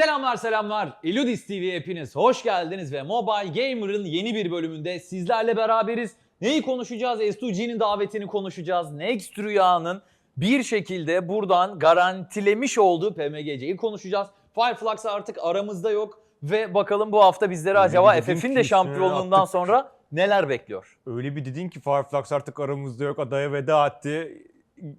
Selamlar selamlar. Eludis TV'ye hepiniz hoş geldiniz ve Mobile Gamer'ın yeni bir bölümünde sizlerle beraberiz. Neyi konuşacağız? S2G'nin davetini konuşacağız. Next Rüya'nın bir şekilde buradan garantilemiş olduğu PMGC'yi konuşacağız. Fireflux artık aramızda yok ve bakalım bu hafta bizleri acaba FF'in de şampiyonluğundan sonra neler bekliyor? Öyle bir dedin ki Fireflux artık aramızda yok adaya veda etti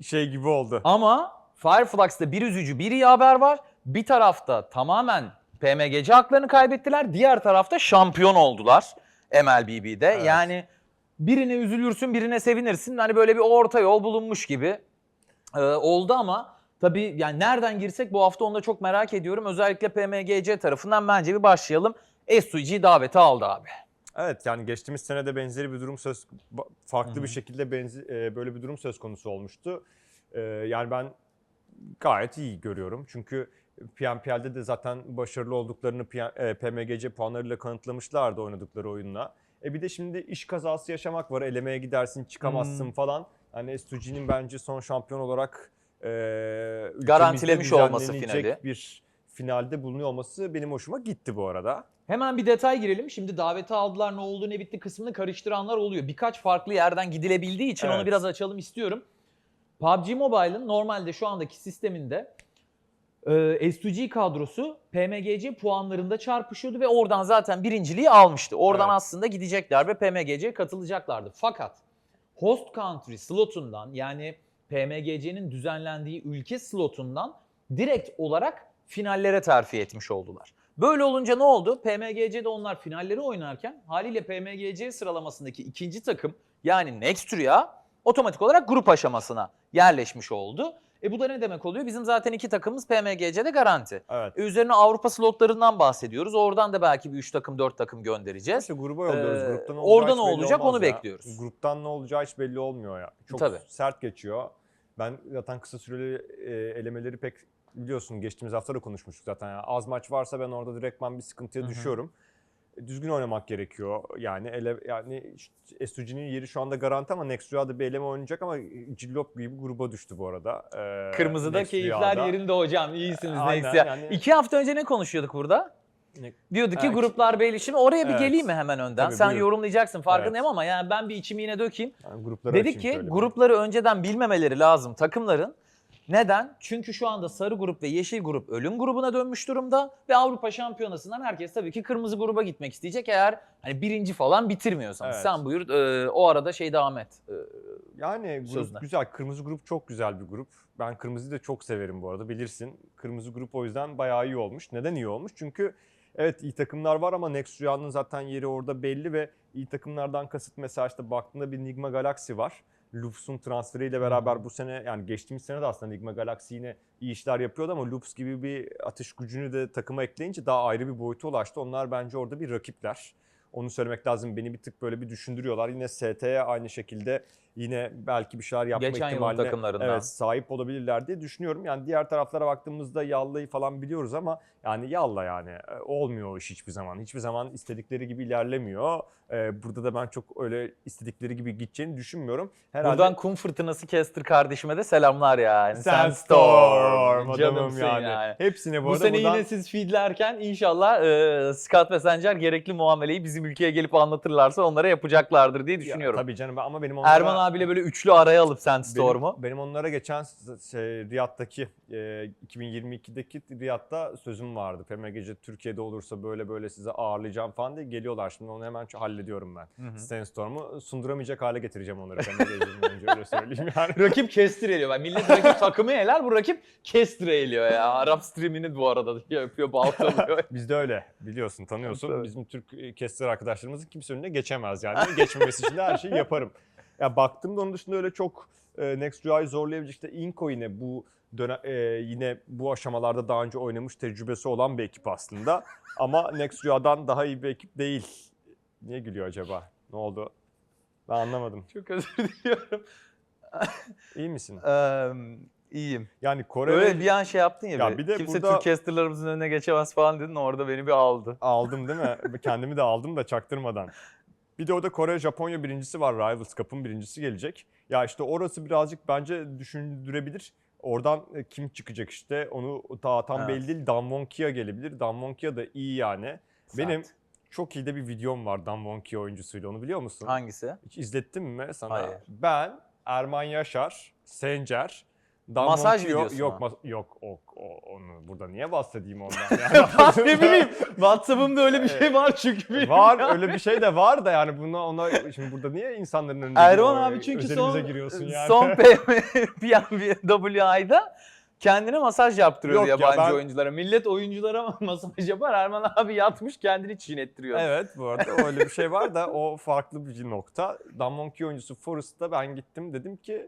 şey gibi oldu. Ama Fireflux'ta bir üzücü bir iyi haber var. Bir tarafta tamamen PMGC haklarını kaybettiler. Diğer tarafta şampiyon oldular MLBB'de. Evet. Yani birine üzülürsün birine sevinirsin. Hani böyle bir orta yol bulunmuş gibi e, oldu ama tabii yani nereden girsek bu hafta onu da çok merak ediyorum. Özellikle PMGC tarafından bence bir başlayalım. S2G daveti aldı abi. Evet yani geçtiğimiz sene de benzeri bir durum söz farklı Hı hı. bir şekilde benzi, e, böyle bir durum söz konusu olmuştu. E, yani ben gayet iyi görüyorum. Çünkü PMPL'de de zaten başarılı olduklarını P- e, PMGC puanlarıyla kanıtlamışlardı oynadıkları oyunla. E bir de şimdi iş kazası yaşamak var. Elemeye gidersin, çıkamazsın Hmm. falan. Hani S2G'nin bence son şampiyon olarak e, Garantilemiş olması finali. bir finalde bulunuyor olması benim hoşuma gitti bu arada. Hemen bir detay girelim. Şimdi daveti aldılar ne oldu ne bitti kısmını karıştıranlar oluyor. Birkaç farklı yerden gidilebildiği için onu Evet. biraz açalım istiyorum. PUBG Mobile'ın normalde şu andaki sisteminde e, S2G kadrosu PMGC puanlarında çarpışıyordu ve oradan zaten birinciliği almıştı. Oradan Evet. aslında gidecekler ve PMGC'ye katılacaklardı. Fakat host country slotundan yani PMGC'nin düzenlendiği ülke slotundan direkt olarak finallere terfi etmiş oldular. Böyle olunca ne oldu? PMGC'de onlar finalleri oynarken haliyle PMGC sıralamasındaki ikinci takım yani Next Rüya otomatik olarak grup aşamasına yerleşmiş oldu. E bu da ne demek oluyor? Bizim zaten iki takımımız PMGC'de garanti. Evet. E üzerine Avrupa slotlarından bahsediyoruz. Oradan da belki bir 3 takım 4 takım göndereceğiz. İşte gruba yolluyoruz. Ee, Gruptan ne ne olacak onu ya. bekliyoruz. Gruptan ne olacağı hiç belli olmuyor ya. Çok Tabii. sert geçiyor. Ben zaten kısa süreli e, elemeleri pek biliyorsun geçtiğimiz hafta da konuşmuştuk zaten. Yani az maç varsa ben orada direktman bir sıkıntıya Hı hı. düşüyorum. Düzgün oynamak gerekiyor. Yani ele, yani S2G'nin yeri şu anda garanti ama Next Rüya'da bir eleme oynayacak ama Cillop gibi gruba düştü bu arada. Ee, Kırmızıda Next keyifler Rüya'da. yerinde hocam. İyisiniz Aynen, Next ya. yani- İki hafta önce ne konuşuyorduk burada? Ne- Diyorduk ki Evet. gruplar belli. Şimdi oraya bir Evet. geleyim mi hemen önden? Tabii, Sen buyurun. yorumlayacaksın farkındayım ama yani ben bir içimi yine dökeyim. Yani Dedik ki grupları önceden bilmemeleri lazım takımların. Neden? Çünkü şu anda sarı grup ve yeşil grup ölüm grubuna dönmüş durumda ve Avrupa Şampiyonası'ndan herkes tabii ki kırmızı gruba gitmek isteyecek eğer hani birinci falan bitirmiyorsanız. Evet. Sen buyur e, o arada şey devam et. E, Yani grup Sözüne. güzel. Kırmızı grup çok güzel bir grup. Ben kırmızıyı da çok severim bu arada bilirsin. Kırmızı grup o yüzden bayağı iyi olmuş. Neden iyi olmuş? Çünkü evet iyi takımlar var ama Next Rüya'nın zaten yeri orada belli ve iyi takımlardan kasıt mesela işte baktığında bir Nigma Galaxy var. Loops'un transferiyle beraber bu sene yani geçtiğimiz sene de aslında Nigma Galaxy yine iyi işler yapıyordu ama Loops gibi bir atış gücünü de takıma ekleyince daha ayrı bir boyuta ulaştı. Onlar bence orada bir rakipler. Onu söylemek lazım. Beni bir tık böyle bir düşündürüyorlar. Yine ST'ye aynı şekilde yine belki bir şeyler yapma Geçen ihtimaline takımlarından. evet, sahip olabilirler diye düşünüyorum. Yani diğer taraflara baktığımızda Yalla'yı falan biliyoruz ama yani Yalla yani e, olmuyor o iş hiçbir zaman. Hiçbir zaman istedikleri gibi ilerlemiyor. Ee, burada da ben çok öyle istedikleri gibi gideceğini düşünmüyorum. Herhalde Buradan kum fırtınası Kester kardeşime de selamlar yani. Sandstorm adamım yani. yani. Hepsine bu, Bu arada sene buradan yine siz feedlerken inşallah e, Scott ve Sencer gerekli muameleyi bizim ülkeye gelip anlatırlarsa onlara yapacaklardır diye Ya, düşünüyorum. tabii canım ama benim onlara... Erman abiyle böyle üçlü araya alıp Sandstorm'u. Benim, benim onlara geçen şey, Riyad'daki e, 2022'deki Riyad'da sözüm vardı. PMGC Türkiye'de olursa böyle böyle size ağırlayacağım falan diye geliyorlar. Şimdi onu hemen hallediyorum ben. Hı hı. Sandstorm'u sunduramayacak hale getireceğim onları PMGC'den önce öyle söyleyeyim yani. rakip Kester eliyor. Ben millet rakip takımı eler bu rakip Kester eliyor ya. Arap streamini bu arada yapıyor baltalıyor. Bizde öyle biliyorsun tanıyorsun. Bizim Türk e, caster arkadaşlarımızın kimse önüne geçemez yani. Geçmemesi için de her şeyi yaparım. Ya baktığımda onun dışında öyle çok e, Next Rüya'yı zorlayabilecek işte Inko yine bu dönem e, yine bu aşamalarda daha önce oynamış tecrübesi olan bir ekip aslında. Ama Next Rüya'dan daha iyi bir ekip değil. Niye gülüyor acaba? Ne oldu? Ben anlamadım. Çok özür diliyorum. İyi misin? Ee, iyiyim. Yani Kore Öyle bir an şey yaptın ya. Ya bir, bir de kimse burada- Türk casterlarımızın önüne geçemez falan dedin orada beni bir aldı. aldım değil mi? Kendimi de aldım da çaktırmadan. Bir de orada Kore Japonya birincisi var. Rivals Cup'ın birincisi gelecek. Ya işte orası birazcık bence düşündürebilir. Oradan e, kim çıkacak işte onu daha tam Evet. belli değil. Dan Wonkia gelebilir. Dan Wonkia da iyi yani. Benim Sert. çok iyi de bir videom var Dan Wonkia oyuncusuyla onu biliyor musun? Hangisi? Hiç izlettim mi sana? Hayır. Ben, Erman Yaşar, Sencer, Dan Masaj Monkio- videosu Yok, mu? mas- yok o, o- onu burada niye bahsedeyim ondan ya? ne bileyim. WhatsApp'ımda öyle bir şey var çünkü. var ya. öyle bir şey de var da yani buna ona şimdi burada niye insanların önünde Erman abi çünkü özelimize son, giriyorsun yani. son PMWI'da kendine masaj yaptırıyor Yok ya, yabancı ben- oyunculara. Millet oyunculara masaj yapar. Erman abi yatmış kendini çiğnettiriyor. Evet bu arada öyle bir şey var da o farklı bir nokta. Dan Monkey oyuncusu Forrest'ta ben gittim dedim ki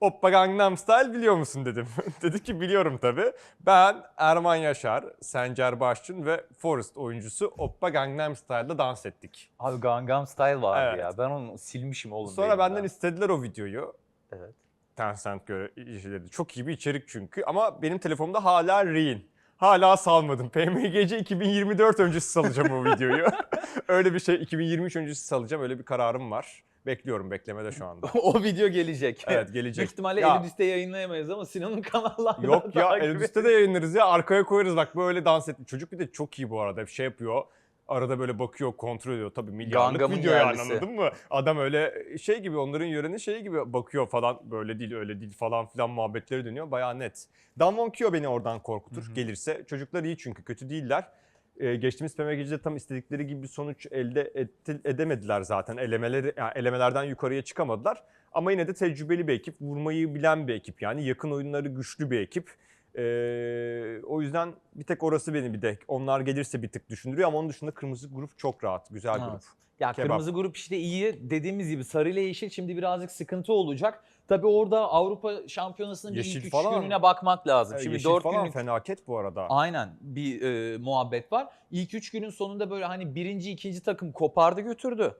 Oppa Gangnam Style biliyor musun dedim. Dedi ki biliyorum tabii. Ben Erman Yaşar, Sencer Başçın ve Forrest oyuncusu Oppa Gangnam Style'da dans ettik. Abi Gangnam Style vardı Evet. ya. Ben onu silmişim oğlum. Sonra beynimden. benden istediler o videoyu. Evet. Tencent göre işledi. Çok iyi bir içerik çünkü ama benim telefonumda hala Reel. Hala salmadım. PMGC 2024 öncesi salacağım o videoyu. öyle bir şey 2023 öncesi salacağım. Öyle bir kararım var. Bekliyorum beklemede şu anda. o video gelecek. Evet gelecek. Büyük ihtimalle Ya- Elidis'te yayınlayamayız ama Sinan'ın kanallarında Yok ya Elbis'te de yayınlarız ya arkaya koyarız bak böyle dans etti. Çocuk bir de çok iyi bu arada bir şey yapıyor. Arada böyle bakıyor kontrol ediyor tabii milyarlık Gangam'ın video yani anladın mı? Adam öyle şey gibi onların yörenin şeyi gibi bakıyor falan böyle değil öyle değil falan filan muhabbetleri dönüyor baya net. Dan Monkio beni oradan korkutur Hı hı. gelirse. Çocuklar iyi çünkü kötü değiller. Ee, geçtiğimiz PMG'de tam istedikleri gibi bir sonuç elde etti- edemediler zaten. Elemeleri yani elemelerden yukarıya çıkamadılar. Ama yine de tecrübeli bir ekip, vurmayı bilen bir ekip yani yakın oyunları güçlü bir ekip. Ee, o yüzden bir tek orası beni bir de onlar gelirse bir tık düşündürüyor ama onun dışında kırmızı grup çok rahat, güzel Evet. grup. Ya Kebap. kırmızı grup işte iyi dediğimiz gibi sarı ile yeşil şimdi birazcık sıkıntı olacak. Tabii orada Avrupa Şampiyonası'nın Yeşil ilk üç falan. gününe bakmak lazım. Ee, Şimdi Yeşil 4 falan günlük fenaket bu arada. aynen bir e, muhabbet var. İlk 3 günün sonunda böyle hani birinci ikinci takım kopardı götürdü.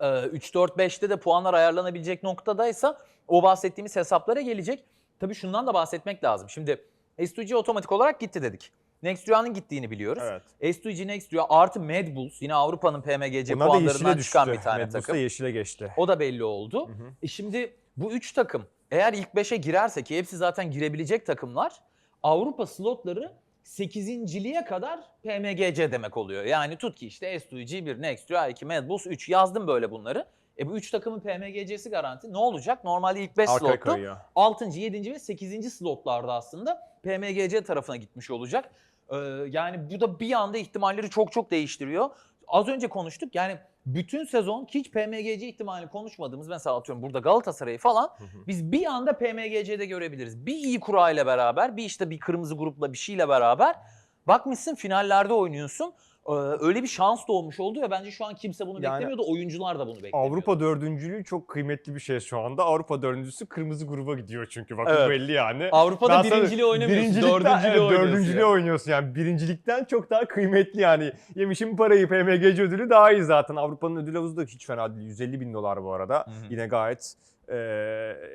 Ee, 3-4-5'te de puanlar ayarlanabilecek noktadaysa o bahsettiğimiz hesaplara gelecek. Tabii şundan da bahsetmek lazım. Şimdi S2G otomatik olarak gitti dedik. Next Rüya'nın gittiğini biliyoruz. Evet. S2G Next Rüya artı Mad Bulls yine Avrupa'nın PMGC da puanlarından yeşile düştü. çıkan bir tane da takım. yeşile geçti. O da belli oldu. Hı hı. E şimdi bu üç takım eğer ilk 5'e girerse ki hepsi zaten girebilecek takımlar Avrupa slotları 8.liğe kadar PMGC demek oluyor. Yani tut ki işte S2G 1, Next Rüya 2, Mad Bulls 3 yazdım böyle bunları. E bu üç takımın PMGC'si garanti. Ne olacak? Normalde ilk 5 Arkaya slottu. kayıyor. 6. 7. ve 8. slotlarda aslında PMGC tarafına gitmiş olacak. Ee, yani bu da bir anda ihtimalleri çok çok değiştiriyor. Az önce konuştuk yani bütün sezon hiç PMGC ihtimalini konuşmadığımız mesela atıyorum burada Galatasaray'ı falan Hı hı. biz bir anda PMGC'de görebiliriz. Bir iyi kura ile beraber bir işte bir kırmızı grupla bir şeyle beraber bakmışsın finallerde oynuyorsun. Ee, öyle bir şans doğmuş oldu ya bence şu an kimse bunu Yani beklemiyordu. Oyuncular da bunu beklemiyordu. Avrupa dördüncülüğü çok kıymetli bir şey şu anda. Avrupa dördüncüsü kırmızı gruba gidiyor çünkü bak Evet. belli yani. Avrupa'da Ben birinciliği oynamıyorsun. Dördüncülüğü evet, oynuyorsun. dördüncülüğü ya. oynuyorsun yani. Birincilikten çok daha kıymetli yani. Yemişim parayı PMGC ödülü daha iyi zaten. Avrupa'nın ödül havuzu da hiç fena değil. 150 bin dolar bu arada. Hı hı. Yine gayet e,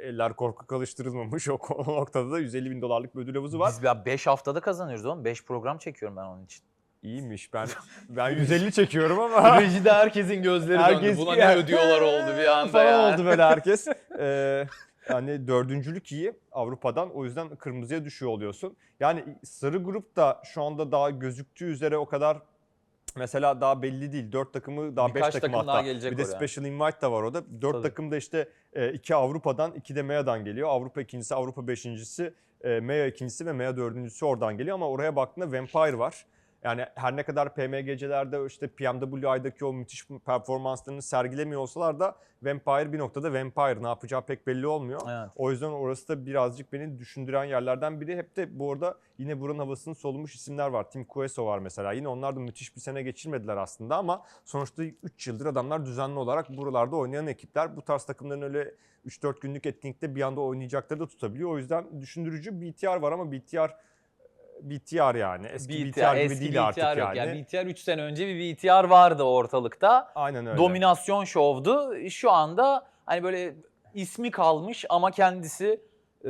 eller korku alıştırılmamış. O, o noktada da 150 bin dolarlık bir ödül havuzu var. Biz 5 haftada kazanıyoruz oğlum. 5 program çekiyorum ben onun için. İyiymiş. Ben ben 150 çekiyorum ama Rejide herkesin gözleri Herkes döndü. Buna ne ödüyorlar oldu bir anda falan ya. oldu böyle herkes. Ee, yani dördüncülük iyi Avrupa'dan. O yüzden kırmızıya düşüyor oluyorsun. Yani sarı grup da şu anda daha gözüktüğü üzere o kadar mesela daha belli değil. Dört takımı daha beş Birkaç takım, takım hatta. daha gelecek bir de oraya. Special Invite da var orada. Dört Tabii. takım da işte e, iki Avrupa'dan, iki de MEA'dan geliyor. Avrupa ikincisi, Avrupa beşincisi, e, MEA ikincisi ve MEA dördüncüsü oradan geliyor. Ama oraya baktığında Vampire var. Yani her ne kadar PMG'celerde işte PMWI'daki o müthiş performanslarını sergilemiyor olsalar da Vampire bir noktada Vampire ne yapacağı pek belli olmuyor. Evet. O yüzden orası da birazcık beni düşündüren yerlerden biri. Hep de bu arada yine buranın havasını solumuş isimler var. Tim Kueso var mesela. Yine onlar da müthiş bir sene geçirmediler aslında ama sonuçta 3 yıldır adamlar düzenli olarak buralarda oynayan ekipler. Bu tarz takımların öyle 3-4 günlük etkinlikte bir anda oynayacakları da tutabiliyor. O yüzden düşündürücü BTR var ama BTR BTR yani. Eski BTR, gibi eski değil BTR artık yok. yani. Yani BTR 3 sene önce bir BTR vardı ortalıkta. Aynen öyle. Dominasyon şovdu. Şu anda hani böyle ismi kalmış ama kendisi e,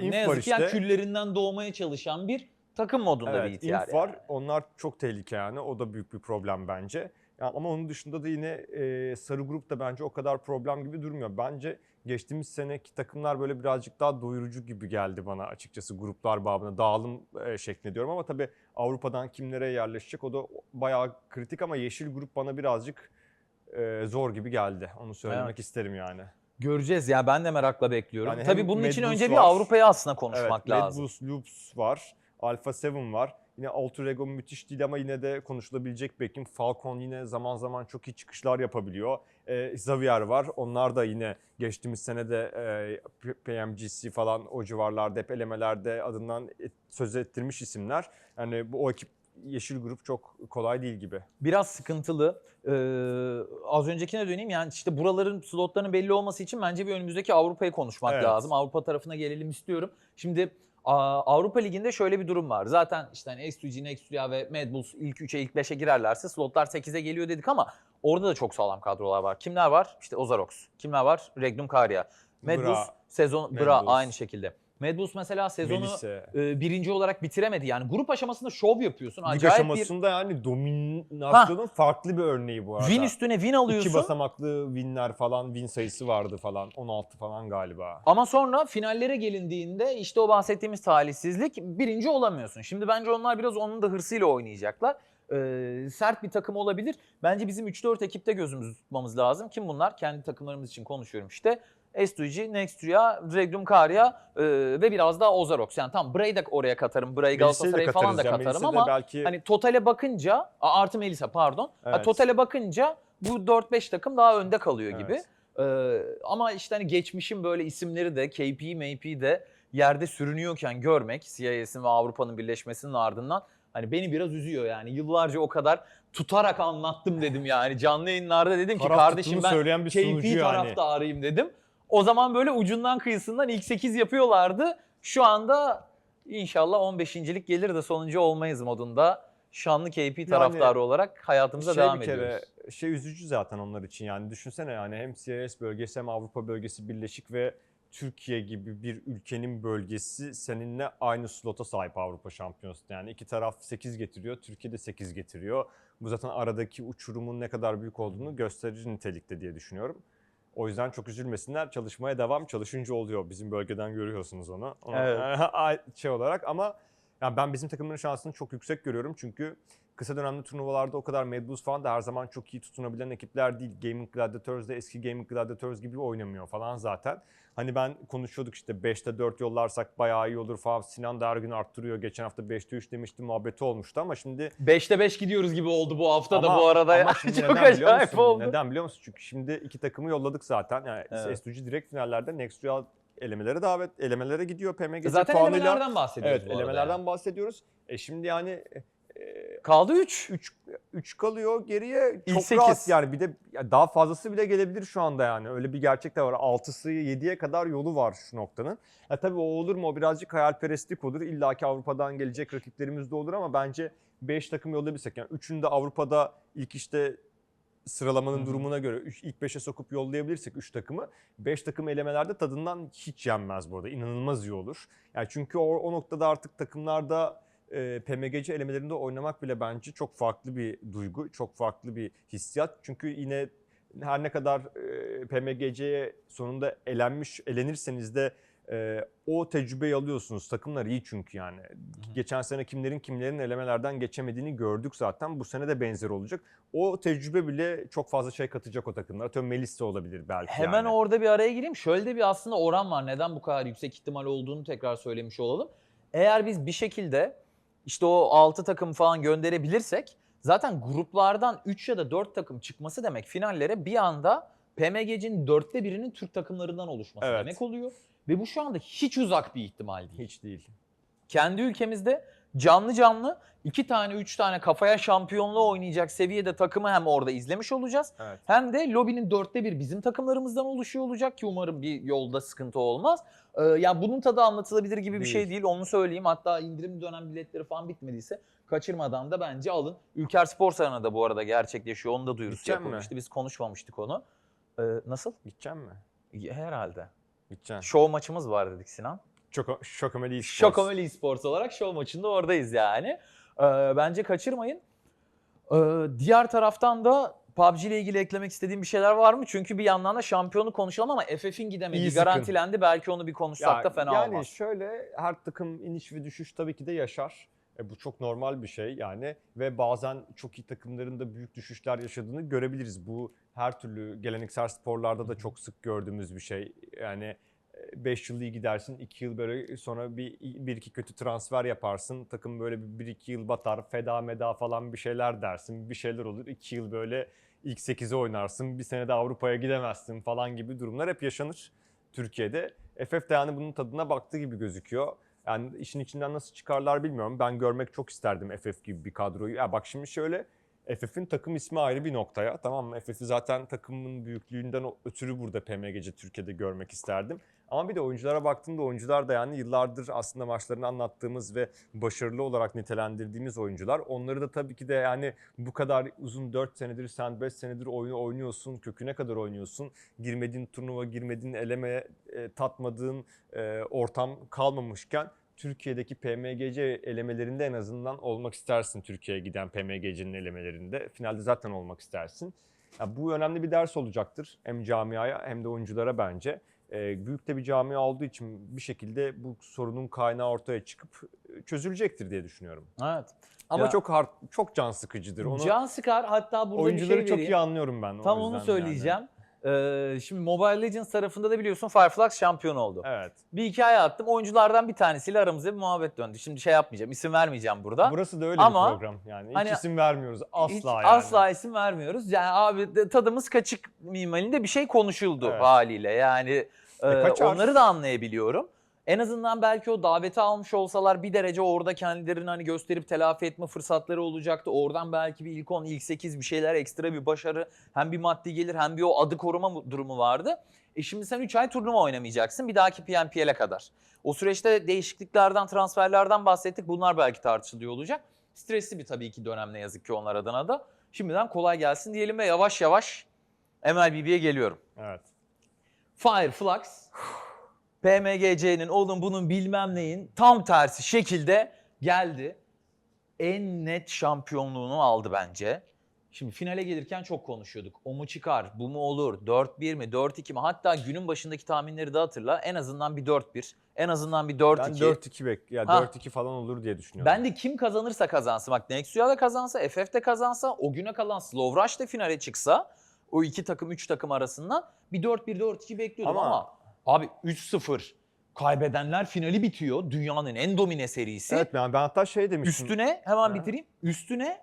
Inf ne yazık var ki yani işte. küllerinden doğmaya çalışan bir takım modunda Evet, BTR. Inf yani. var. Onlar çok tehlike yani. O da büyük bir problem bence. Yani ama onun dışında da yine e, sarı grup da bence o kadar problem gibi durmuyor. Bence geçtiğimiz seneki takımlar böyle birazcık daha doyurucu gibi geldi bana açıkçası gruplar babına dağılım e, şeklinde diyorum ama tabii Avrupa'dan kimlere yerleşecek o da bayağı kritik ama yeşil grup bana birazcık e, zor gibi geldi. Onu söylemek Evet. isterim yani. Göreceğiz ya ben de merakla bekliyorum. Yani Tabii bunun için Mad önce Bulls bir var. Avrupa'yı aslında konuşmak evet, lazım. Red Bulls Loops var. Alpha 7 var. Yine Alter Ego müthiş değil ama yine de konuşulabilecek bekim. Falcon yine zaman zaman çok iyi çıkışlar yapabiliyor. Ee, Xavier var. Onlar da yine geçtiğimiz sene de e, PMGC falan o civarlarda hep elemelerde adından et- söz ettirmiş isimler. Yani bu o ekip yeşil grup çok kolay değil gibi. Biraz sıkıntılı. Ee, az öncekine döneyim yani işte buraların slotların belli olması için bence bir önümüzdeki Avrupa'yı konuşmak Evet. lazım. Avrupa tarafına gelelim istiyorum. Şimdi Avrupa Ligi'nde şöyle bir durum var. Zaten işte hani X2G, Nextria ve Mad Bulls ilk 3'e ilk 5'e girerlerse slotlar 8'e geliyor dedik ama orada da çok sağlam kadrolar var. Kimler var? İşte Ozarox. Kimler var? Regnum Karya. Mad Bulls sezon Bra aynı şekilde. Mad Bulls mesela sezonu Melise. e, birinci olarak bitiremedi. Yani grup aşamasında şov yapıyorsun. Lig Acayip bir aşamasında yani dominasyonun farklı bir örneği bu arada. win üstüne win alıyorsun. İki basamaklı winler falan, win sayısı vardı falan. 16 falan galiba. Ama sonra finallere gelindiğinde işte o bahsettiğimiz talihsizlik birinci olamıyorsun. Şimdi bence onlar biraz onun da hırsıyla oynayacaklar. Ee, sert bir takım olabilir. Bence bizim 3-4 ekipte gözümüzü tutmamız lazım. Kim bunlar? Kendi takımlarımız için konuşuyorum işte. S2G, Nextria, Regnum Karya e, ve biraz daha Ozarox. Yani tam Bray'ı da oraya katarım. Bray'ı Galatasaray'ı falan da katarım ama belki hani totale bakınca artı Melisa pardon. Evet. totale bakınca bu 4-5 takım daha önde kalıyor gibi. Evet. Ee, ama işte hani geçmişin böyle isimleri de KP, MAP de yerde sürünüyorken görmek CIS'in ve Avrupa'nın birleşmesinin ardından hani beni biraz üzüyor yani. Yıllarca o kadar tutarak anlattım dedim yani. Canlı yayınlarda dedim ki taraf kardeşim ben söyleyen bir KP yani. taraftarıyım dedim. O zaman böyle ucundan kıyısından ilk 8 yapıyorlardı. Şu anda inşallah 15.lik gelir de sonuncu olmayız modunda. Şanlı KP taraftarı olarak hayatımıza şey devam bir kere ediyoruz. şey üzücü zaten onlar için yani düşünsene yani hem CIS bölgesi hem Avrupa bölgesi birleşik ve Türkiye gibi bir ülkenin bölgesi seninle aynı slota sahip Avrupa Şampiyonası. Yani iki taraf 8 getiriyor, Türkiye de 8 getiriyor. Bu zaten aradaki uçurumun ne kadar büyük olduğunu gösterici nitelikte diye düşünüyorum. O yüzden çok üzülmesinler. Çalışmaya devam. Çalışınca oluyor. Bizim bölgeden görüyorsunuz onu. Onu- Evet. şey olarak ama yani ben bizim takımların şansını çok yüksek görüyorum. Çünkü kısa dönemli turnuvalarda o kadar Mad Bulls falan da her zaman çok iyi tutunabilen ekipler değil. Gaming Gladiators da eski Gaming Gladiators gibi oynamıyor falan zaten. Hani ben konuşuyorduk işte 5'te 4 yollarsak bayağı iyi olur falan. Sinan da her gün arttırıyor. Geçen hafta 5'te 3 demişti muhabbeti olmuştu ama şimdi 5'te 5 gidiyoruz gibi oldu bu hafta da ama- bu arada. ama şimdi Çok neden biliyor acayip musun? oldu. Neden biliyor musun? Çünkü şimdi iki takımı yolladık zaten. Yani Evet. S2G direkt finallerde Nextreal elemelere davet elemelere gidiyor PMG Zaten puanıyla. elemelerden bahsediyoruz Evet, elemelerden yani. bahsediyoruz. E şimdi yani e, Kaldı 3. 3 3 kalıyor geriye İlk çok sekiz. rahat yani bir de ya daha fazlası bile gelebilir şu anda yani öyle bir gerçek de var 6'sı 7'ye kadar yolu var şu noktanın. Ya tabii o olur mu o birazcık hayalperestlik olur İlla ki Avrupa'dan gelecek rakiplerimiz de olur ama bence 5 takım yollayabilsek yani 3'ünü de Avrupa'da ilk işte sıralamanın Hı hı. durumuna göre üç- ilk 5'e sokup yollayabilirsek 3 takımı 5 takım elemelerde tadından hiç yenmez bu arada. İnanılmaz iyi olur. Yani çünkü o, o noktada artık takımlarda e, PMGC elemelerinde oynamak bile bence çok farklı bir duygu, çok farklı bir hissiyat. Çünkü yine her ne kadar e, PMGC'ye sonunda elenmiş, elenirseniz de e, o tecrübeyi alıyorsunuz. Takımlar iyi çünkü yani. Geçen sene kimlerin kimlerin elemelerden geçemediğini gördük zaten. Bu sene de benzer olacak. O tecrübe bile çok fazla şey katacak o takımlara. Atıyorum Melis de olabilir belki Hemen yani. orada bir araya gireyim. Şöyle de bir aslında oran var. Neden bu kadar yüksek ihtimal olduğunu tekrar söylemiş olalım. Eğer biz bir şekilde işte o 6 takım falan gönderebilirsek zaten gruplardan 3 ya da 4 takım çıkması demek finallere bir anda PMG'nin dörtte birinin Türk takımlarından oluşması Evet. demek oluyor. Ve bu şu anda hiç uzak bir ihtimal değil. Hiç değil. kendi ülkemizde canlı canlı iki tane üç tane kafaya şampiyonluğu oynayacak seviyede takımı hem orada izlemiş olacağız. Evet. Hem de lobinin dörtte bir bizim takımlarımızdan oluşuyor olacak ki umarım bir yolda sıkıntı olmaz. Ee, ya bunun tadı anlatılabilir gibi bir Değil. şey değil onu söyleyeyim. Hatta indirim dönem biletleri falan bitmediyse kaçırmadan da bence alın. Ülker Spor Sarayı'na da bu arada gerçekleşiyor. Onun da duyurusu Gidecek mi? yapılmıştı. Biz konuşmamıştık onu. Ee, nasıl? Gideceksin mi? Herhalde. Gideceksin. Show maçımız var dedik Sinan. Çok Şokomeli Esports. Şokomeli Esports olarak show maçında oradayız yani. Ee, bence kaçırmayın. Ee, diğer taraftan da PUBG ile ilgili eklemek istediğim bir şeyler var mı? Çünkü bir yandan da şampiyonu konuşalım ama FF'in gidemediği İyi sıkın. garantilendi. Belki onu bir konuşsak da fena yani olmaz. şöyle her takım iniş ve düşüş tabii ki de yaşar. E, bu çok normal bir şey yani ve bazen çok iyi takımların da büyük düşüşler yaşadığını görebiliriz. Bu her türlü geleneksel sporlarda da çok sık gördüğümüz bir şey. Yani 5 yıl iyi gidersin, 2 yıl böyle sonra bir, bir iki kötü transfer yaparsın. Takım böyle bir, iki yıl batar, feda meda falan bir şeyler dersin. Bir şeyler olur. 2 yıl böyle ilk 8'e oynarsın, bir sene de Avrupa'ya gidemezsin falan gibi durumlar hep yaşanır Türkiye'de. FF de yani bunun tadına baktığı gibi gözüküyor. Yani işin içinden nasıl çıkarlar bilmiyorum. Ben görmek çok isterdim FF gibi bir kadroyu. Ya bak şimdi şöyle FF'in takım ismi ayrı bir noktaya. Tamam mı? FF'i zaten takımın büyüklüğünden ötürü burada PMGC Türkiye'de görmek isterdim. Ama bir de oyunculara baktığımda oyuncular da yani yıllardır aslında maçlarını anlattığımız ve başarılı olarak nitelendirdiğimiz oyuncular. Onları da tabii ki de yani bu kadar uzun 4 senedir sen 5 senedir oyunu oynuyorsun, köküne kadar oynuyorsun. Girmediğin turnuva, girmediğin eleme, e, tatmadığın e, ortam kalmamışken Türkiye'deki PMGC elemelerinde en azından olmak istersin. Türkiye'ye giden PMGC'nin elemelerinde. Finalde zaten olmak istersin. Ya bu önemli bir ders olacaktır. Hem camiaya hem de oyunculara bence. Ee, büyük de bir camia olduğu için bir şekilde bu sorunun kaynağı ortaya çıkıp e, çözülecektir diye düşünüyorum. Evet. Ama Ya- çok hard, çok can sıkıcıdır. Onu Can sıkar hatta burada oyuncuları bir şey çok vereyim. iyi anlıyorum ben. Tam onu yani. Ee, şimdi Mobile Legends tarafında da biliyorsun Fireflux şampiyon oldu. Evet. Bir hikaye attım. Oyunculardan bir tanesiyle aramızda bir muhabbet döndü. Şimdi şey yapmayacağım, isim vermeyeceğim burada. Burası da öyle Ama bir program yani. Hiç hani isim vermiyoruz asla Hiç yani. Asla isim vermiyoruz. Yani abi tadımız kaçık mimalinde bir şey konuşuldu Evet. haliyle. Yani e, kaçar. onları da anlayabiliyorum. En azından belki o daveti almış olsalar bir derece orada kendilerini hani gösterip telafi etme fırsatları olacaktı. Oradan belki bir ilk 10, ilk 8 bir şeyler ekstra bir başarı hem bir maddi gelir hem bir o adı koruma mu- durumu vardı. E şimdi sen 3 ay turnuva oynamayacaksın bir dahaki PNPL'e kadar. O süreçte değişikliklerden, transferlerden bahsettik. Bunlar belki tartışılıyor olacak. Stresli bir tabii ki dönem ne yazık ki onlar adına da. Şimdiden kolay gelsin diyelim ve yavaş yavaş MLBB'ye geliyorum. Evet. Fireflux, PMGC'nin onun bunun bilmem neyin tam tersi şekilde geldi. En net şampiyonluğunu aldı bence. Şimdi finale gelirken çok konuşuyorduk. O mu çıkar, bu mu olur, 4-1 mi, 4-2 mi? Hatta günün başındaki tahminleri de hatırla. En azından bir 4-1, en azından bir 4-2. Ben 4-2 bek ya Ha. 4-2 falan olur diye düşünüyorum. Ben de kim kazanırsa kazansın. Bak Nexia da kazansa, FF de kazansa, o güne kalan Slow Rush da finale çıksa o iki takım, üç takım arasından bir 4-1, 4-2 bekliyordum ama, Ama- abi 3-0 kaybedenler finali bitiyor. Dünyanın en domine serisi. Evet ben, ben hatta şey demiştim. Üstüne hemen Ha. bitireyim. Üstüne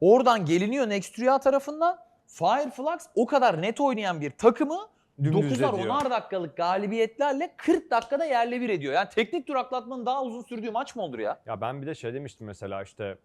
oradan geliniyor Nextria tarafından. Fireflux o kadar net oynayan bir takımı Dümdüz 9'ar ediyor. 10'ar dakikalık galibiyetlerle 40 dakikada yerle bir ediyor. Yani teknik duraklatmanın daha uzun sürdüğü maç mı olur ya? Ya ben bir de şey demiştim mesela işte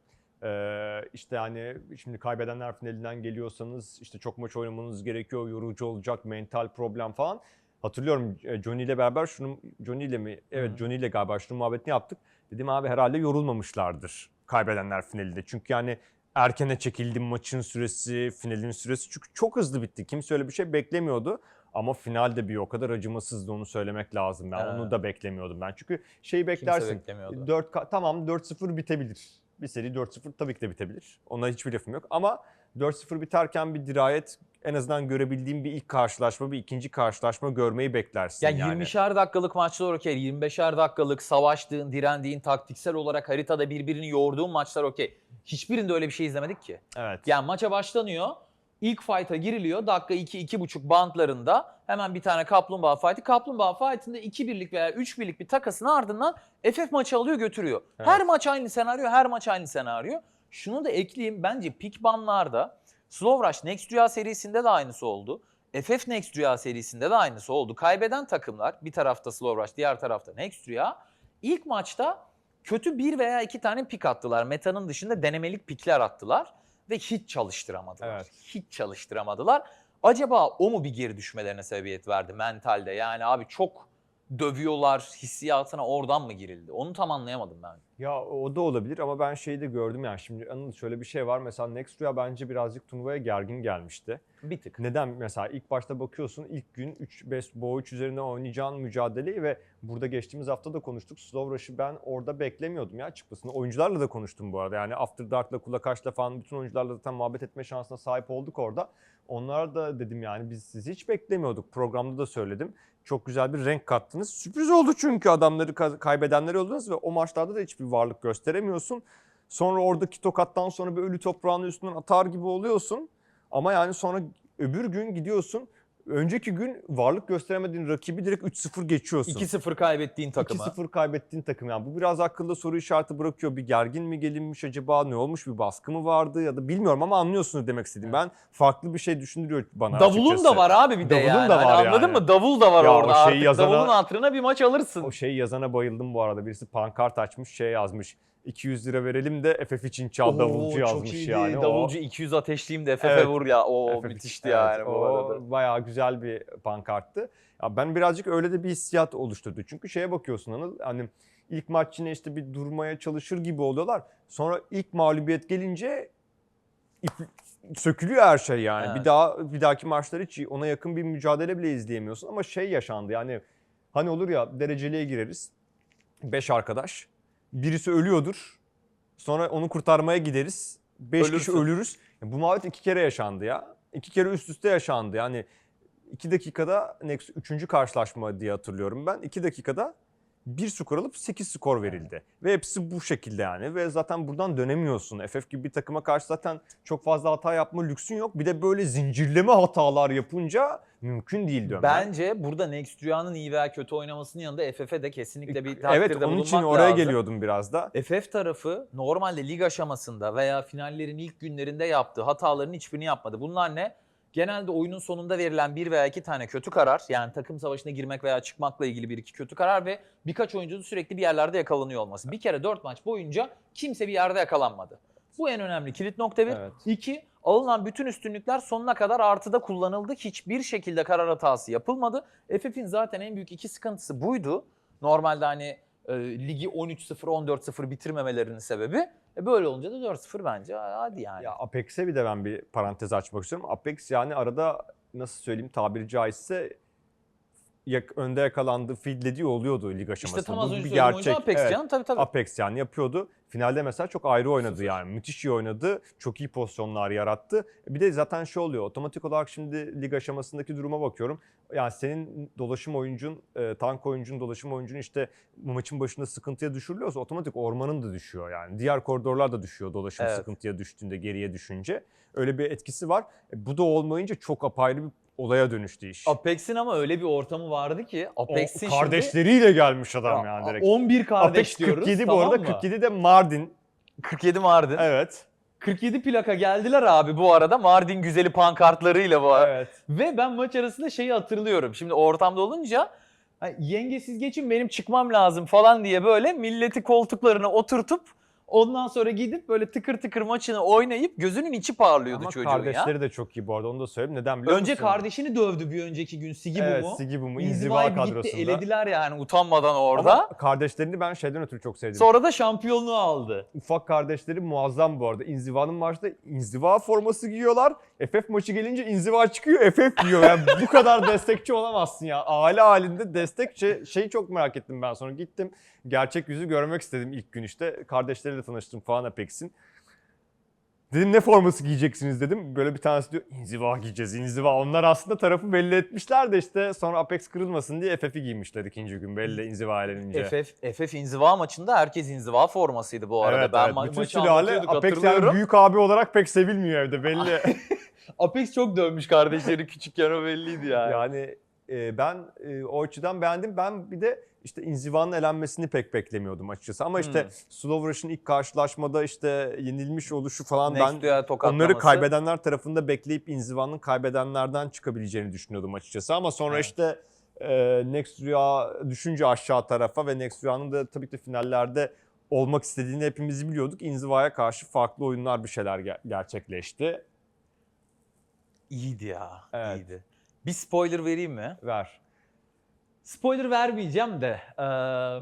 işte hani şimdi kaybedenler finalinden geliyorsanız işte çok maç oynamanız gerekiyor, yorucu olacak, mental problem falan. Hatırlıyorum e, Johnny ile beraber şunu Johnny ile mi? Evet. Johnny ile galiba şunun muhabbetini yaptık. Dedim abi herhalde yorulmamışlardır kaybedenler finalinde. Çünkü yani erkene çekildi maçın süresi, finalin süresi. Çünkü çok hızlı bitti. Kimse öyle bir şey beklemiyordu. Ama finalde bir o kadar acımasızdı onu söylemek lazım. Ben Evet. onu da beklemiyordum ben. Çünkü şeyi beklersin. beklemiyordu. 4 ka- tamam 4-0 bitebilir. Bir seri 4-0 tabii ki de bitebilir. Ona hiçbir lafım yok. Ama 4-0 biterken bir dirayet en azından görebildiğim bir ilk karşılaşma, bir ikinci karşılaşma görmeyi beklersin Ya yani. 20'şer dakikalık maçlar okey, 25'er dakikalık savaştığın, direndiğin, taktiksel olarak haritada birbirini yoğurduğun maçlar okey. Hiçbirinde öyle bir şey izlemedik ki. Evet. Yani maça başlanıyor. İlk fight'a giriliyor. Dakika 2-2,5 bantlarında hemen bir tane kaplumbağa fight'i. Kaplumbağa fight'ında 2 birlik veya 3 birlik bir takasın ardından FF maçı alıyor götürüyor. Evet. Her maç aynı senaryo, her maç aynı senaryo. Şunu da ekleyeyim. Bence pick banlarda Slow Rush Next Rüya serisinde de aynısı oldu. FF Next Rüya serisinde de aynısı oldu. Kaybeden takımlar bir tarafta Slow Rush, diğer tarafta Next Rüya. İlk maçta kötü bir veya iki tane pik attılar. Metanın dışında denemelik pikler attılar ve hiç çalıştıramadılar. Evet. Hiç çalıştıramadılar. Acaba o mu bir geri düşmelerine sebebiyet verdi mentalde? Yani abi çok dövüyorlar hissiyatına oradan mı girildi? Onu tam anlayamadım ben. Ya o da olabilir ama ben şeyi de gördüm yani şimdi Anıl şöyle bir şey var. Mesela Next Rüya bence birazcık turnuvaya gergin gelmişti. Bir tık. Neden? Mesela ilk başta bakıyorsun ilk gün 3-5 Bo 3 üzerinden oynayacağın mücadeleyi ve burada geçtiğimiz hafta da konuştuk. Slow Rush'ı ben orada beklemiyordum ya çıkmasını. Oyuncularla da konuştum bu arada. Yani After Dark'la, Kulakaş'la falan bütün oyuncularla zaten muhabbet etme şansına sahip olduk orada. Onlara da dedim yani biz sizi hiç beklemiyorduk. Programda da söyledim. Çok güzel bir renk kattınız. Sürpriz oldu çünkü adamları ka- kaybedenleri oldunuz ve o maçlarda da hiçbir varlık gösteremiyorsun. Sonra oradaki tokattan sonra bir ölü toprağın üstünden atar gibi oluyorsun. Ama yani sonra öbür gün gidiyorsun. Önceki gün varlık gösteremediğin rakibi direkt 3-0 geçiyorsun. 2-0 kaybettiğin takımı. 2-0 kaybettiğin takım. Yani bu biraz akılda soru işareti bırakıyor. Bir gergin mi gelinmiş acaba? Ne olmuş? Bir baskı mı vardı? Ya da bilmiyorum ama anlıyorsunuz demek istediğim. Ben farklı bir şey düşündürüyor bana Davulun açıkçası. da var abi bir de Davulun yani. da Hani var anladın yani. mı? Davul da var Ya o orada. şeyi Artık yazana- davulun hatırına bir maç alırsın. O şeyi yazana bayıldım bu arada. Birisi pankart açmış şey yazmış. 200 lira verelim de FF için çal Oo, davulcu çok yazmış iyiydi. yani. O- Davulcu 200 ateşliyim de FF Evet. vur ya. O FF müthişti evet, yani bu o arada. Bayağı güzel bir pankarttı. Ya ben birazcık öyle de bir hissiyat oluşturdu. Çünkü şeye bakıyorsun Anıl hani ilk maç yine işte bir durmaya çalışır gibi oluyorlar. Sonra ilk mağlubiyet gelince ip, sökülüyor her şey yani. Evet. Bir daha bir dahaki maçlar hiç ona yakın bir mücadele bile izleyemiyorsun ama şey yaşandı yani hani olur ya dereceliğe gireriz. Beş arkadaş. Birisi ölüyordur. Sonra onu kurtarmaya gideriz. Beş kişi Ölürsün. ölürüz. Ya Bu muhabbet iki kere yaşandı ya. İki kere üst üste yaşandı. Yani iki dakikada next üçüncü karşılaşma diye hatırlıyorum ben. İki dakikada bir skor alıp 8 skor verildi. Ve hepsi bu şekilde yani. Ve zaten buradan dönemiyorsun. FF gibi bir takıma karşı zaten çok fazla hata yapma lüksün yok. Bir de böyle zincirleme hatalar yapınca mümkün değil dönmen. Bence burada Next Rüya'nın iyi veya kötü oynamasının yanında FF'e de kesinlikle bir takdirde Evet onun için oraya lazım. geliyordum biraz da. FF tarafı normalde lig aşamasında veya finallerin ilk günlerinde yaptığı hataların hiçbirini yapmadı. Bunlar ne? Genelde oyunun sonunda verilen bir veya iki tane kötü karar yani takım savaşına girmek veya çıkmakla ilgili bir iki kötü karar ve birkaç oyuncunun sürekli bir yerlerde yakalanıyor olması. Bir kere dört maç boyunca kimse bir yerde yakalanmadı. Bu en önemli kilit nokta bir. Evet. İki, alınan bütün üstünlükler sonuna kadar artıda kullanıldı. Hiçbir şekilde karar hatası yapılmadı. FF'in zaten en büyük iki sıkıntısı buydu. Normalde hani e, ligi 13-0, 14-0 bitirmemelerinin sebebi. E, böyle olunca da 4-0 bence hadi yani. Ya Apex'e bir de ben bir parantez açmak istiyorum. Apex yani arada nasıl söyleyeyim tabiri caizse yak- önde yakalandı, feedlediği oluyordu lig aşamasında. işte tam az önce oyuncu Apex Evet. canım tabii tabii. Apex yani yapıyordu. Finalde mesela çok ayrı oynadı Sıfır. yani. Müthiş iyi oynadı. Çok iyi pozisyonlar yarattı. Bir de zaten şey oluyor. Otomatik olarak şimdi lig aşamasındaki duruma bakıyorum. Yani senin dolaşım oyuncun, e, tank oyuncun, dolaşım oyuncun işte bu maçın başında sıkıntıya düşürülüyorsa otomatik ormanın da düşüyor yani. Diğer koridorlar da düşüyor dolaşım Evet. sıkıntıya düştüğünde, geriye düşünce. Öyle bir etkisi var. E, bu da olmayınca çok apayrı bir olaya dönüştü iş. Apex'in ama öyle bir ortamı vardı ki O Apex'in şimdi kardeşleriyle gelmiş adam Ya, yani direkt. 11 kardeş Apex diyoruz. 47 bu tamam arada. mı? 47 de Mardin. 47 Mardin. Evet. 47 plaka geldiler abi bu arada Mardin güzeli pankartlarıyla bu arada. Evet. Ve ben maç arasında şeyi hatırlıyorum. Şimdi o ortamda olunca hani yenge siz geçin benim çıkmam lazım falan diye böyle milleti koltuklarına oturtup ondan sonra gidip böyle tıkır tıkır maçını oynayıp gözünün içi parlıyordu Ama çocuğun kardeşleri ya. de çok iyi bu arada onu da söyleyeyim. Neden biliyor Önce musun? kardeşini dövdü bir önceki gün Sigi Evet mu? Sigibum'u inziva İnzivayı bir gitti kadrosunda. elediler yani utanmadan orada. Ama kardeşlerini ben şeyden ötürü çok sevdim. Sonra da şampiyonluğu aldı. Ufak kardeşleri muazzam bu arada. İnziva'nın maçta inziva forması giyiyorlar. FF maçı gelince inziva çıkıyor FF giyiyor. Yani bu kadar destekçi olamazsın ya. Aile halinde destekçi şeyi çok merak ettim ben sonra gittim. Gerçek yüzü görmek istedim ilk gün işte. Kardeşleriyle tanıştım falan Apex'in. Dedim ne forması giyeceksiniz dedim. Böyle bir tanesi diyor inziva giyeceğiz inziva. Onlar aslında tarafı belli etmişler de işte sonra Apex kırılmasın diye FF'i giymişler ikinci gün belli inziva eğlenince. FF, FF inziva maçında herkes inziva formasıydı bu arada. Evet, ben evet. ma- Bütün maçı sülale anlatıyorduk Apex hatırlıyorum. yani büyük abi olarak pek sevilmiyor evde belli. Apex çok dövmüş kardeşleri küçükken o belliydi yani. yani e, ben e, o açıdan beğendim. Ben bir de işte inzivanın elenmesini pek beklemiyordum açıkçası. Ama işte Hmm. Slow Rush'ın ilk karşılaşmada işte yenilmiş oluşu falan Next ben onları kaybedenler tarafında bekleyip inzivanın kaybedenlerden çıkabileceğini düşünüyordum açıkçası. Ama sonra Evet. işte e, Next Rüya düşünce aşağı tarafa ve Next Rüya'nın da tabii ki finallerde olmak istediğini hepimiz biliyorduk. İnziva'ya karşı farklı oyunlar bir şeyler ger- gerçekleşti. İyiydi ya. Evet. iyiydi. Bir spoiler vereyim mi? Ver. Spoiler vermeyeceğim de. e,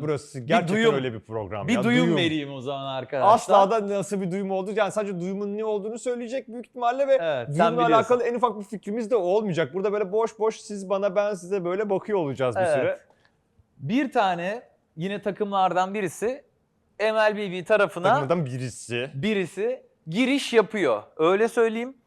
Burası gerçekten duyum- öyle bir program. bir ya. duyum, vereyim o zaman arkadaşlar. Asla da nasıl bir duyum oldu yani sadece duyumun ne olduğunu söyleyecek büyük ihtimalle ve Evet, sen duyumla biliyorsun. alakalı en ufak bir fikrimiz de olmayacak. Burada böyle boş boş siz bana ben size böyle bakıyor olacağız bir Evet. süre. Bir tane yine takımlardan birisi MLBB tarafına Takımdan birisi. birisi giriş yapıyor. Öyle söyleyeyim.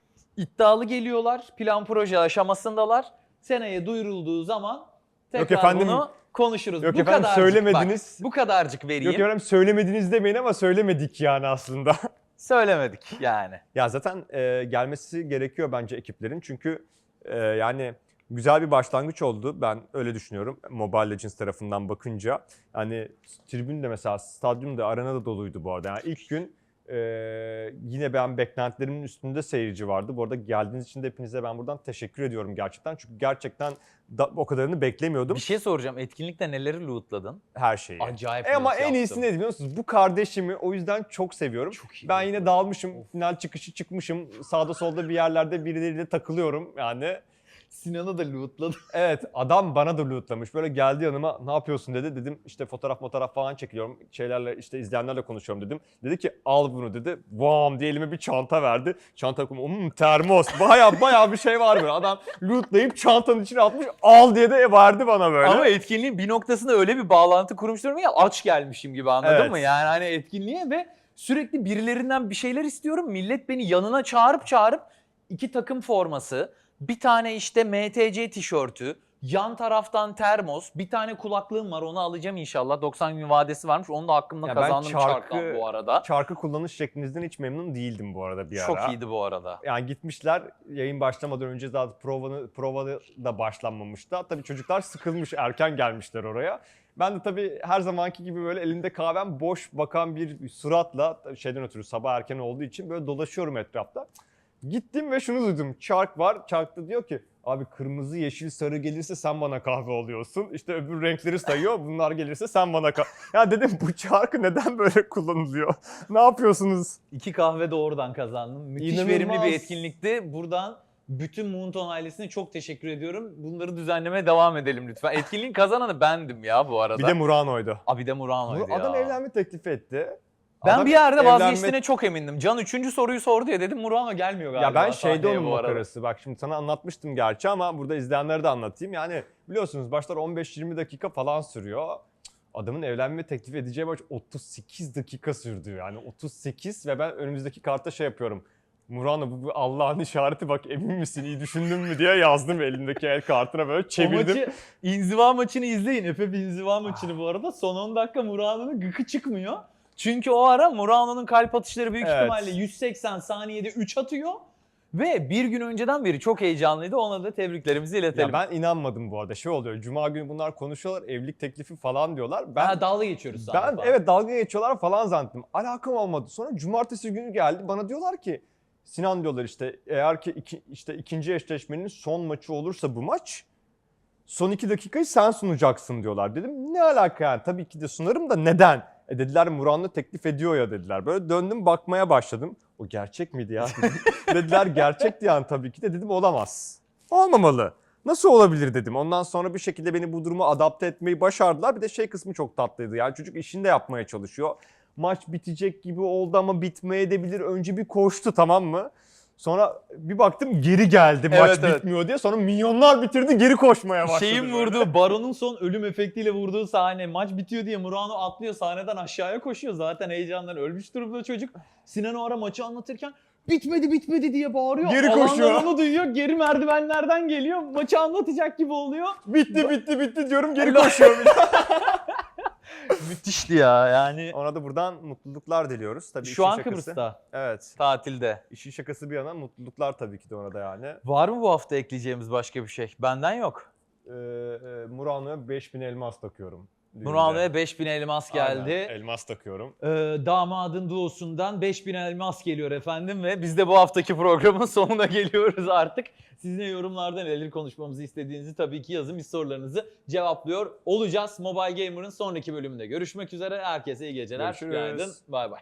İddialı geliyorlar. Plan proje aşamasındalar. Seneye duyurulduğu zaman tekrar efendim- bunu konuşuruz. Yok bu efendim, kadarcık söylemediniz. Bak, bu kadarcık vereyim. Yok efendim söylemediniz demeyin ama söylemedik yani aslında. Söylemedik yani. ya zaten e, gelmesi gerekiyor bence ekiplerin çünkü e, yani güzel bir başlangıç oldu. Ben öyle düşünüyorum Mobile Legends tarafından bakınca. Yani tribün de mesela stadyumda arena da doluydu bu arada. Yani ilk gün e, yine ben beklentilerimin üstünde seyirci vardı. Bu arada geldiğiniz için de hepinize ben buradan teşekkür ediyorum gerçekten. Çünkü gerçekten da, o kadarını beklemiyordum. Bir şey soracağım. Etkinlikte neleri lootladın? Her şeyi. Acayip E ama loot en yaptım. iyisi ne biliyor musunuz? Bu kardeşimi o yüzden çok seviyorum. Çok iyi ben yine yaptım. dalmışım. Final çıkışı çıkmışım. Sağda solda bir yerlerde birileriyle takılıyorum yani. Sinan'ı da lootladım. Evet adam bana da lootlamış. Böyle geldi yanıma ne yapıyorsun dedi. Dedim işte fotoğraf fotoğraf falan çekiliyorum. Şeylerle işte izleyenlerle konuşuyorum dedim. Dedi ki al bunu dedi. Bam diye elime bir çanta verdi. Çanta kum hmm, termos. Baya baya bir şey var böyle. Adam lootlayıp çantanın içine atmış. Al diye de verdi bana böyle. Ama etkinliğin bir noktasında öyle bir bağlantı kurmuş durumda ya aç gelmişim gibi anladın Evet. mı? Yani hani etkinliğe ve sürekli birilerinden bir şeyler istiyorum. Millet beni yanına çağırıp çağırıp iki takım forması, bir tane işte MTC tişörtü, yan taraftan termos, bir tane kulaklığım var onu alacağım inşallah. 90 gün vadesi varmış onu da hakkımda Ya ben kazandım çarkı- çarktan bu arada. Çarkı kullanış şeklinizden hiç memnun değildim bu arada bir ara. Çok iyiydi bu arada. Yani gitmişler yayın başlamadan önce zaten provanı, prova da başlanmamıştı. Tabii çocuklar sıkılmış erken gelmişler oraya. Ben de tabii her zamanki gibi böyle elimde kahvem boş bakan bir suratla şeyden ötürü sabah erken olduğu için böyle dolaşıyorum etrafta. Gittim ve şunu duydum. Çark var. Çark da diyor ki abi kırmızı, yeşil, sarı gelirse sen bana kahve oluyorsun. İşte öbür renkleri sayıyor. Bunlar gelirse sen bana kahve. Ya dedim bu çarkı neden böyle kullanılıyor? ne yapıyorsunuz? İki kahve de oradan kazandım. Müthiş İnanılmaz. verimli bir etkinlikti. Buradan bütün Moonton ailesine çok teşekkür ediyorum. Bunları düzenlemeye devam edelim lütfen. Etkinliğin kazananı bendim ya bu arada. Bir de Murano'ydu. Abi de Murano'ydu Bu ya. adam evlenme teklifi etti. Ben Adam bir yerde evlenme- vazgeçtiğine çok emindim. Can üçüncü soruyu sordu ya dedim Murano gelmiyor galiba. Ya ben şeyde sahneye onun bu arada. makarası. Bak şimdi sana anlatmıştım gerçi ama burada izleyenlere de anlatayım. Yani biliyorsunuz başlar 15-20 dakika falan sürüyor. Adamın evlenme teklif edeceği maç 38 dakika sürdü. Yani 38 ve ben önümüzdeki kartta şey yapıyorum. Murano bu bir Allah'ın işareti bak emin misin iyi düşündün mü diye yazdım elimdeki el kartına böyle O çevirdim. maçı, inziva maçını izleyin. Efe bir inziva maçını bu arada. Son 10 dakika Murano'nun gıkı çıkmıyor. Çünkü o ara Murano'nun kalp atışları büyük Evet. ihtimalle 180 saniyede 3 atıyor. Ve bir gün önceden beri çok heyecanlıydı. Ona da tebriklerimizi iletelim. Ya ben inanmadım bu arada. Şey oluyor. Cuma günü bunlar konuşuyorlar. Evlilik teklifi falan diyorlar. Ben Ha, dalga geçiyoruz Ben falan. evet dalga geçiyorlar falan zannettim. Alakam olmadı. Sonra cumartesi günü geldi. Bana diyorlar ki Sinan diyorlar işte eğer ki iki, işte ikinci eşleşmenin son maçı olursa bu maç son iki dakikayı sen sunacaksın diyorlar. Dedim ne alaka yani tabii ki de sunarım da neden? E dediler Muran'la teklif ediyor ya dediler. Böyle döndüm bakmaya başladım. O gerçek miydi ya? dediler gerçekti yani tabii ki de dedim olamaz. Olmamalı. Nasıl olabilir dedim. Ondan sonra bir şekilde beni bu duruma adapte etmeyi başardılar. Bir de şey kısmı çok tatlıydı. Yani çocuk işini de yapmaya çalışıyor. Maç bitecek gibi oldu ama bitmeye de bilir. Önce bir koştu tamam mı? Sonra bir baktım geri geldi maç Evet, evet. bitmiyor diye. Sonra milyonlar bitirdi geri koşmaya başladı. Şeyin böyle. vurduğu, Baron'un son ölüm efektiyle vurduğu sahne. Maç bitiyor diye Murano atlıyor sahneden aşağıya koşuyor. Zaten heyecandan ölmüş durumda çocuk. Sinan o ara maçı anlatırken bitmedi bitmedi diye bağırıyor. Geri Alanlar koşuyor. onu duyuyor. Geri merdivenlerden geliyor. Maçı anlatacak gibi oluyor. Bitti bitti bitti diyorum geri koşuyor. Müthişti ya yani. Ona da buradan mutluluklar diliyoruz. Tabii Şu işin an şakası. Kıbrıs'ta Evet. tatilde. İşin şakası bir yana mutluluklar tabii ki de ona da yani. Var mı bu hafta ekleyeceğimiz başka bir şey? Benden yok. Ee, e, Murano'ya 5000 elmas takıyorum. Murano'ya 5000 elmas geldi. Aynen, elmas takıyorum. Ee, damadın duosundan 5000 elmas geliyor efendim ve biz de bu haftaki programın sonuna geliyoruz artık. Sizin yorumlarda neler konuşmamızı istediğinizi tabii ki yazın. Biz sorularınızı cevaplıyor olacağız. Mobile Gamer'ın sonraki bölümünde görüşmek üzere. Herkese iyi geceler. Görüşürüz. Günaydın. Bay bay.